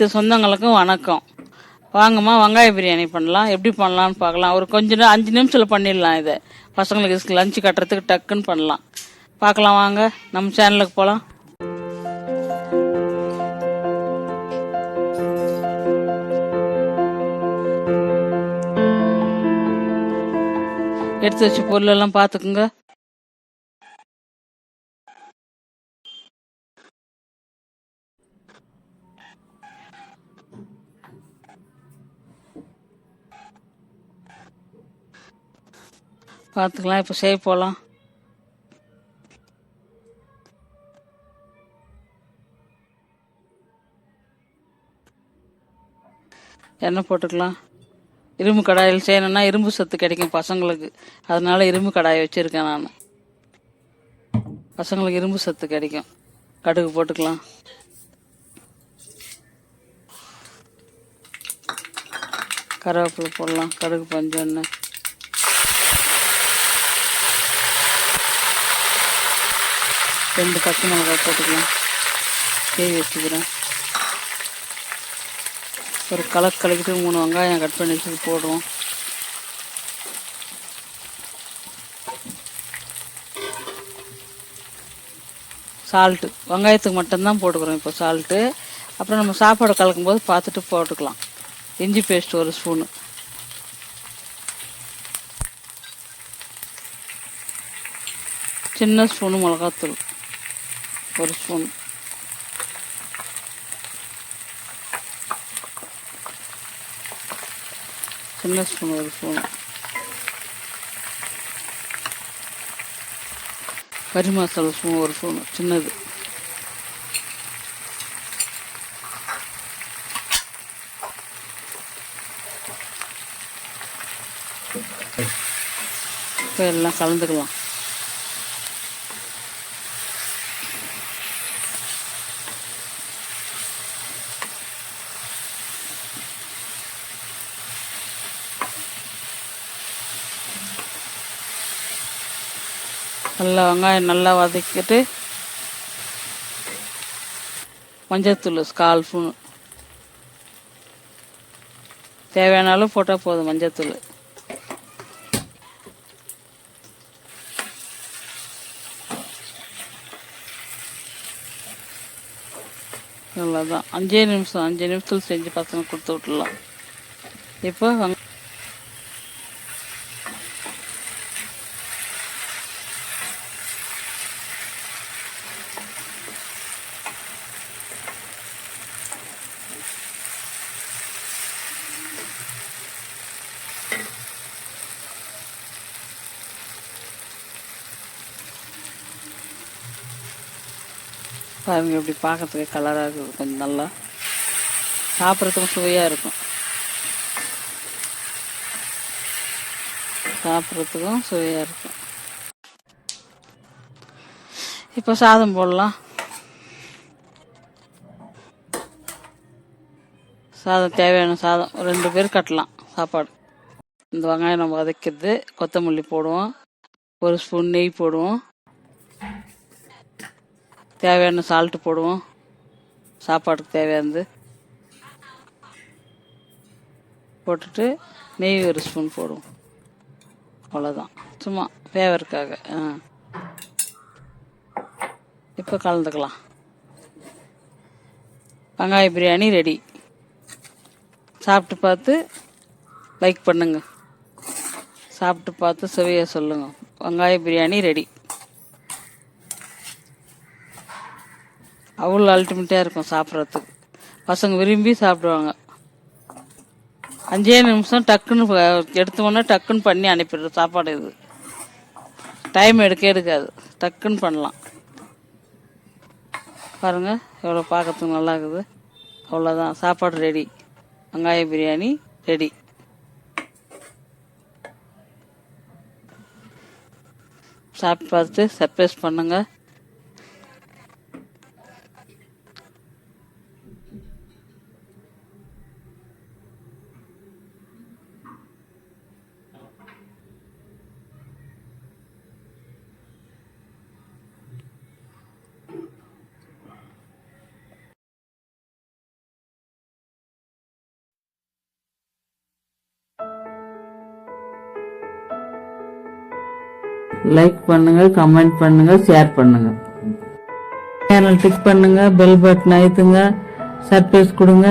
அனைத்து சொந்தங்களுக்கும் வணக்கம். வாங்கம்மா வெங்காய பிரியாணி பண்ணலாம். எப்படி பண்ணலாம்னு பார்க்கலாம். ஒரு கொஞ்ச நேரம் அஞ்சு நிமிஷத்தில் பண்ணிடலாம் இதை. பசங்களுக்கு லஞ்சு கட்டுறதுக்கு டக்குன்னு பண்ணலாம். பார்க்கலாம் வாங்க. நம்ம சேனலுக்கு போகலாம் எடுத்து வச்ச பொருளெல்லாம் பார்த்துக்குங்க. பார்த்துக்கலாம் இப்போ செய்ய போகலாம் எண்ணெய் போட்டுக்கலாம். இரும்பு கடாயில் செய்யணும்னா இரும்பு சத்து கிடைக்கும் பசங்களுக்கு. அதனால இரும்பு கடாயை வச்சுருக்கேன் நான். பசங்களுக்கு இரும்பு சத்து கிடைக்கும். கடுகு போட்டுக்கலாம். கருவேப்பிலை போடலாம். கடுகு பஞ்சன்னு ரெண்டு பச்சை மிளகாய் போட்டுக்கலாம். தேவி வச்சுக்கிறேன். ஒரு கலக்கு கலக்கிட்டு மூணு வெங்காயம் கட் பண்ணி வச்சு போடுவோம். சால்ட்டு. வெங்காயத்துக்கு மட்டும்தான் போட்டுக்கிறோம் இப்போ சால்ட்டு. அப்புறம் நம்ம சாப்பாடு கலக்கும் போது பார்த்துட்டு போட்டுக்கலாம். இஞ்சி பேஸ்ட் ஒரு ஸ்பூனு. சின்ன ஸ்பூனு மிளகாத்தூள். ஒரு ஸ்பூன். சின்ன ஸ்பூன் ஒரு ஸ்பூன். கறி மசாலா ஸ்பூன் ஒரு ஸ்பூன். சின்னது. இப்போ எல்லாம் கலந்துக்கலாம். நல்லா வெங்காயம் நல்லா வதக்கிட்டு மஞ்சத்தூள் கால் ஸ்பூனு. தேவையானாலும் போட்டால் போதும் மஞ்சத்தூள். அவ்வளோதான் அஞ்சே நிமிஷம் அஞ்சு நிமிஷத்தில் செஞ்சு பசங்க கொடுத்து விட்டுலாம் இப்போ பாருங்க இப்படி பார்க்கறதுக்கு கலராக இருக்குது கொஞ்சம் நல்லா சாப்பிட்றதுக்கும் சுவையாக இருக்கும். சாப்பிட்றதுக்கும் சுவையாக இருக்கும். இப்போ சாதம் போடலாம். சாதம் தேவையான சாதம் ரெண்டு பேர் கட்டலாம் சாப்பாடு. இந்த வெங்காயம் நம்ம வதக்கிறது கொத்தமல்லி போடுவோம். ஒரு ஸ்பூன் நெய் போடுவோம். தேவையான சால்ட்டு போடுவோம். சாப்பாட்டுக்கு தேவையானது. போட்டுட்டு நெய் ஒரு ஸ்பூன் போடுவோம். அவ்வளோதான் சும்மா ஃபேவருக்காக ஆ. இப்போ கலந்துக்கலாம். வெங்காய பிரியாணி ரெடி சாப்பிட்டு பார்த்து லைக் பண்ணுங்க. சாப்பிட்டு பார்த்து சுவையை சொல்லுங்கள் வெங்காய பிரியாணி ரெடி அவ்வளோ அல்டிமேட்டாக இருக்கும் சாப்பிட்றதுக்கு. பசங்க விரும்பி சாப்பிடுவாங்க. அஞ்சே நிமிஷம் டக்குன்னு எடுத்தோன்னா டக்குன்னு பண்ணி அனுப்பிடுற சாப்பாடு இது. டைம் எடுக்க எடுக்காது. டக்குன்னு பண்ணலாம். பாருங்கள் எவ்வளோ பார்க்கறதுக்கு நல்லா இருக்குது. அவ்வளோதான் சாப்பாடு ரெடி வெங்காய பிரியாணி ரெடி சாப்பிட்டு பார்த்து சர்ப்ரைஸ் பண்ணுங்கள் லைக் பண்ணுங்க கமெண்ட் பண்ணுங்க ஷேர் பண்ணுங்க. சேனல் டிக் பண்ணுங்க பெல் பட்டன் அழுத்துங்க சர்ப்ரைஸ் கொடுங்க.